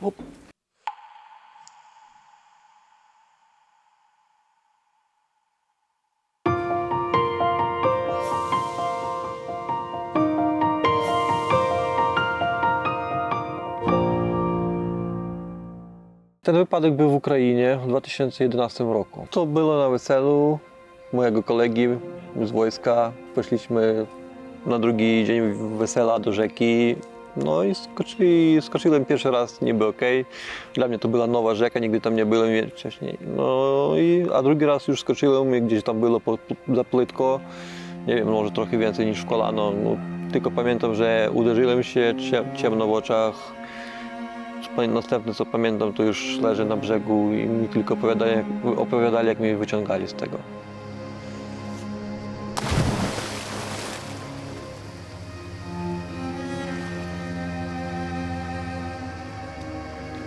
Hop. Ten wypadek był w Ukrainie w 2011 roku. To było na weselu mojego kolegi z wojska. Poszliśmy na drugi dzień wesela do rzeki. No i skoczy, skoczyłem pierwszy raz, niby ok. Dla mnie to była nowa rzeka, nigdy tam nie byłem wcześniej. No i, a drugi raz już skoczyłem i gdzieś tam było za płytko. Nie wiem, może trochę więcej niż w kolano. No, tylko pamiętam, że uderzyłem się cie- ciemno w oczach. Następne co pamiętam, to już leżę na brzegu i mi tylko opowiadali, jak, opowiadali, jak mnie wyciągali z tego.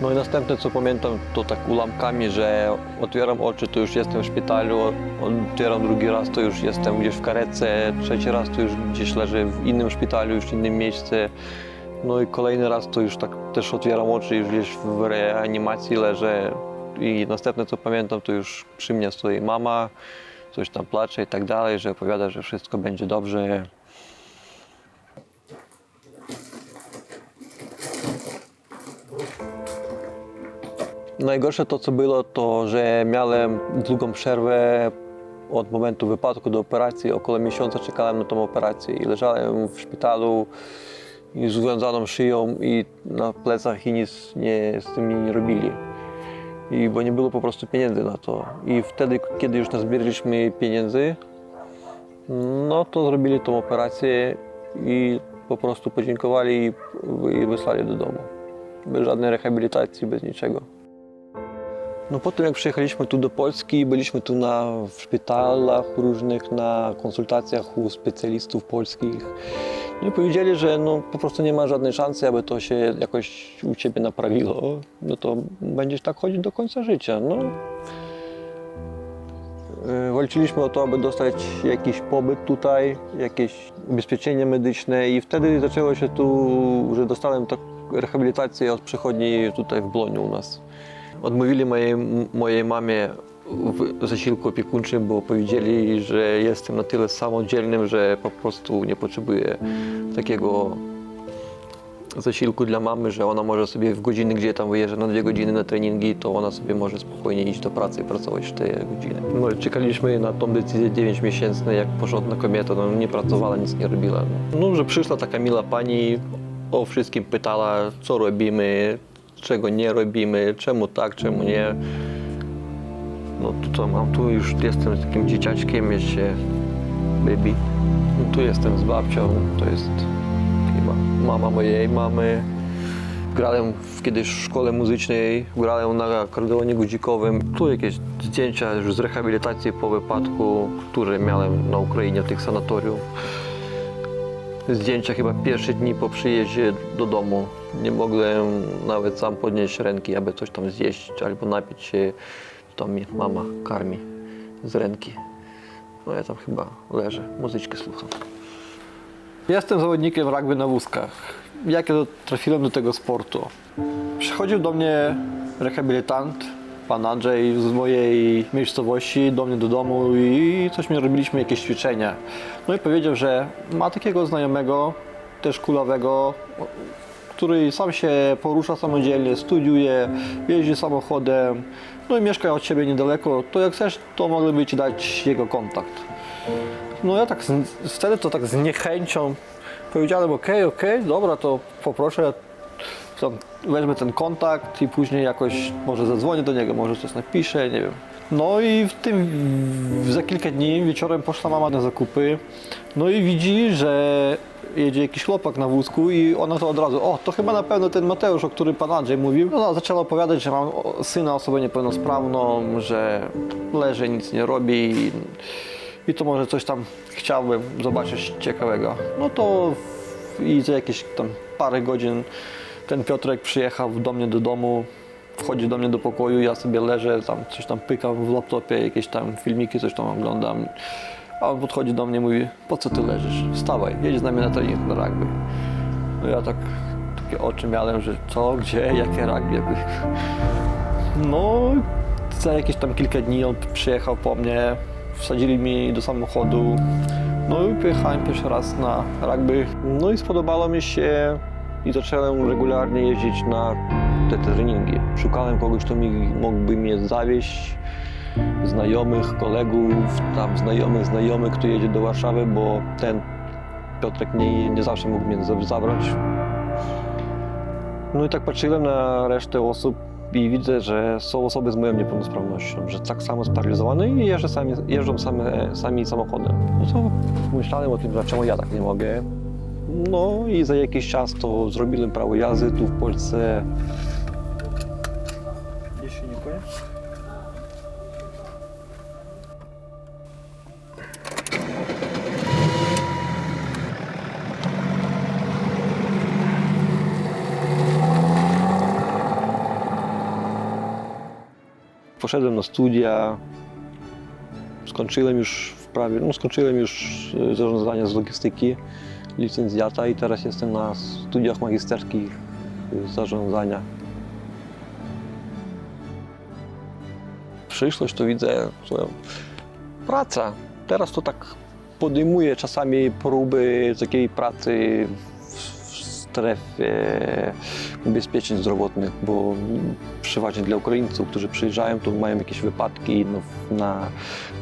No i następne co pamiętam, to tak ułamkami, że otwieram oczy, to już jestem w szpitalu, otwieram drugi raz, to już jestem gdzieś w karetce, trzeci raz to już gdzieś leżę w innym szpitalu, już w innym miejscu. No i kolejny raz to już tak też otwieram oczy, już gdzieś w reanimacji leżę. I następne co pamiętam, to już przy mnie stoi mama, coś tam placze i tak dalej, że opowiada, że wszystko będzie dobrze. Najgorsze to, co było, to że miałem długą przerwę od momentu wypadku do operacji. Około miesiąca czekałem na tą operację i leżałem w szpitalu z związaną szyją i na plecach i nic nie, z tym nie robili. I bo nie było po prostu pieniędzy na to. I wtedy, kiedy już nazbieraliśmy pieniędzy, no to zrobili tą operację i po prostu podziękowali i wysłali do domu. Bez żadnej rehabilitacji, bez niczego. No po tym jak przyjechaliśmy tu do Polski, byliśmy tu na, w szpitalach różnych, na konsultacjach u specjalistów polskich. No i powiedzieli, że no, po prostu nie ma żadnej szansy, aby to się jakoś u Ciebie naprawiło. No to będziesz tak chodzić do końca życia. No. Yy, Walczyliśmy o to, aby dostać jakiś pobyt tutaj, jakieś ubezpieczenie medyczne i wtedy zaczęło się tu, że dostałem tak rehabilitację od przychodni tutaj w Bloniu u nas. Odmówili mojej, mojej mamie w zasiłku opiekuńczym, bo powiedzieli, że jestem na tyle samodzielnym, że po prostu nie potrzebuję takiego zasiłku dla mamy, że ona może sobie w godziny, gdzie tam wyjeżdża na dwie godziny na treningi, to ona sobie może spokojnie iść do pracy i pracować w te godziny. No, czekaliśmy na tą decyzję 9 miesięcy, jak porządna kobieta, no, nie pracowała, nic nie robiła. No, że przyszła taka mila pani, o wszystkim pytała, co robimy, czego nie robimy, czemu tak, czemu nie. No to co mam, tu już jestem z takim dzieciaczkiem, się baby. No, tu jestem z babcią, to jest chyba mama mojej mamy. Grałem kiedyś w szkole muzycznej, grałem na akordeonie gudzikowym. Tu jakieś zdjęcia już z rehabilitacji po wypadku, które miałem na Ukrainie w tych sanatorium. Zdjęcia chyba pierwsze dni po przyjeździe do domu. Nie mogłem nawet sam podnieść ręki, aby coś tam zjeść albo napić się. To mi mama karmi z ręki. No ja tam chyba leżę, muzyczkę słucham. Jestem zawodnikiem rugby na wózkach. Jak ja trafiłem do tego sportu? Przychodził do mnie rehabilitant, pan Andrzej z mojej miejscowości, do mnie do domu i coś mi robiliśmy, jakieś ćwiczenia. No i powiedział, że ma takiego znajomego, też kulawego, który sam się porusza samodzielnie, studiuje, jeździ samochodem, no i mieszka od ciebie niedaleko, to jak chcesz, to mogliby ci dać jego kontakt. No ja tak z, wtedy to tak z niechęcią powiedziałem, okej, okej, dobra, to poproszę, weźmę ten kontakt i później jakoś może zadzwonię do niego, może coś napiszę, nie wiem. No i w tym za kilka dni wieczorem poszła mama na zakupy, no i widzi, że jedzie jakiś chłopak na wózku i ona to od razu, o, to chyba na pewno ten Mateusz, o którym pan Andrzej mówił. No, zaczęła opowiadać, że mam syna, osobę niepełnosprawną, że leży, nic nie robi i, i to może coś tam chciałbym zobaczyć ciekawego. No to w- i za jakieś tam parę godzin ten Piotrek przyjechał do mnie do domu, wchodzi do mnie do pokoju, ja sobie leżę, tam coś tam pykam w laptopie, jakieś tam filmiki, coś tam oglądam. A on podchodzi do mnie i mówi, po co ty leżysz? Wstawaj, jedź z nami na trening na rugby. No ja tak, tak takie oczy miałem, że co, gdzie, jakie rugby. No, za jakieś tam kilka dni on przyjechał po mnie, wsadzili mi do samochodu, no i pojechałem pierwszy raz na rugby. No i spodobało mi się i zacząłem regularnie jeździć na te treningi. Szukałem kogoś, kto mi mógłby mnie zawieźć, znajomych, kolegów, tam znajomych, znajomych, kto jedzie do Warszawy, bo ten Piotrek nie, nie zawsze mógł mnie za- zabrać. No i tak patrzyłem na resztę osób i widzę, że są osoby z moją niepełnosprawnością, że tak samo sparaliżowane i jeżdżą sami, jeżdżą same, sami samochodem. No to myślałem o tym, dlaczego ja tak nie mogę. No i za jakiś czas to zrobiłem prawo jazdy tu w Polsce. Jeśli nie powiem. Poszedłem na studia, skończyłem już w prawie, no skończyłem już e, zarządzanie z logistyki, licencjata i teraz jestem na studiach magisterskich zarządzania. Przyszłość to widzę praca. Teraz to tak podejmuję czasami próby takiej pracy w, strefie ubezpieczeń zdrowotnych, bo przeważnie dla Ukraińców, którzy przyjeżdżają, to mają jakieś wypadki no, na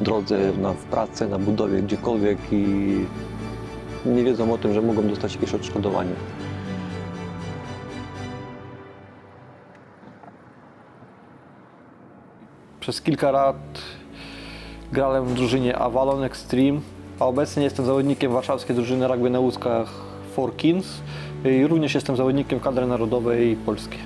drodze, na, w pracy, na budowie, gdziekolwiek i nie wiedzą o tym, że mogą dostać jakieś odszkodowanie. Przez kilka lat grałem w drużynie Avalon Extreme, a obecnie jestem zawodnikiem warszawskiej drużyny rugby na łuskach Four Kings i również jestem zawodnikiem kadry narodowej Polski.